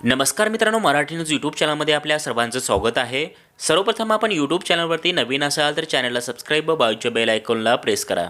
नमस्कार मित्रांनो Marathi news YouTube चॅनलमध्ये आपल्या सर्वांचं स्वागत आहे. सर्वप्रथम आपण यूट्यूब चॅनलवरती नवीन असाल तर चॅनलला सबस्क्राईब व बाजूच्या बेल आयकॉनला प्रेस करा.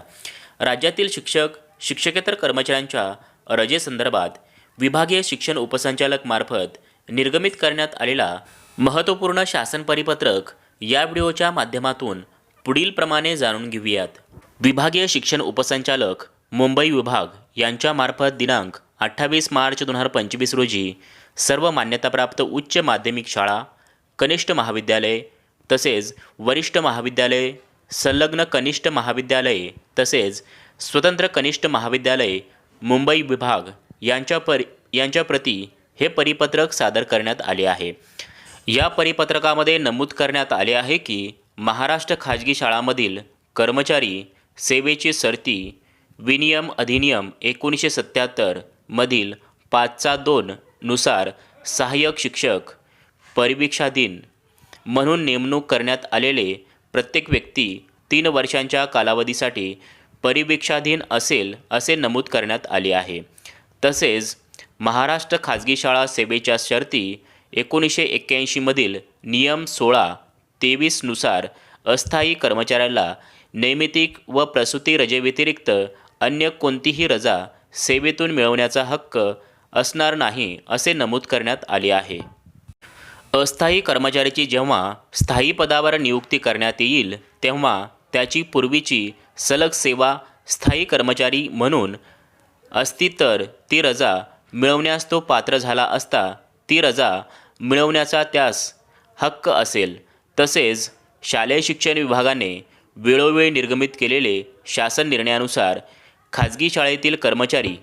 राज्यातील शिक्षक शिक्षकेतर कर्मचाऱ्यांच्या रजेसंदर्भात विभागीय शिक्षण उपसंचालक मार्फत निर्गमित करण्यात आलेला महत्त्वपूर्ण शासन परिपत्रक या व्हिडिओच्या माध्यमातून पुढीलप्रमाणे जाणून घेऊयात. विभागीय शिक्षण उपसंचालक मुंबई विभाग यांच्यामार्फत दिनांक अठ्ठावीस मार्च दोन हजार पंचवीस रोजी सर्व मान्यताप्राप्त उच्च माध्यमिक शाळा कनिष्ठ महाविद्यालय तसेच वरिष्ठ महाविद्यालय संलग्न कनिष्ठ महाविद्यालये तसेच स्वतंत्र कनिष्ठ महाविद्यालय मुंबई विभाग यांच्या परि यांच्या प्रती हे परिपत्रक सादर करण्यात आले आहे. या परिपत्रकामध्ये नमूद करण्यात आले आहे की महाराष्ट्र खाजगी शाळांमधील कर्मचारी सेवेची सरती विनियम अधिनियम एकोणीसशे सत्त्याहत्तर मधील पाचचा दोन नुसार सहाय्यक शिक्षक परिवीक्षाधीन म्हणून नेमणूक करण्यात आलेले प्रत्येक व्यक्ती तीन वर्षांच्या कालावधीसाठी परिवीक्षाधीन असेल असे नमूद करण्यात आले आहे. तसेच महाराष्ट्र खाजगी शाळा सेवेच्या शर्ती एकोणीसशे एक्क्याऐंशीमधील नियम सोळा तेवीसनुसार अस्थायी कर्मचाऱ्याला नैमितिक व प्रसूती रजेव्यतिरिक्त अन्य कोणतीही रजा सेवेतून मिळवण्याचा हक्क असणार नाही असे नमूद करण्यात आले आहे. अस्थायी कर्मचाऱ्याची जेव्हा स्थायी पदावर नियुक्ती करण्यात येईल तेव्हा त्याची पूर्वीची सलग सेवा स्थायी कर्मचारी म्हणून असती तर ती रजा मिळवण्यास तो पात्र झाला असता ती रजा मिळवण्याचा त्यास हक्क असेल. तसेच शालेय शिक्षण विभागाने वेळोवेळी निर्गमित केलेले शासन निर्णयानुसार खाजगी शाळेतील कर्मचारी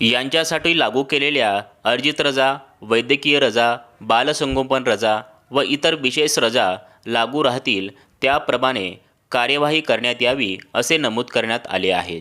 यांच्यासाठी लागू केलेल्या अर्जित रजा वैद्यकीय रजा बालसंगोपन रजा व इतर विशेष रजा लागू राहतील त्याप्रमाणे कार्यवाही करण्यात यावी असे नमूद करण्यात आले आहे.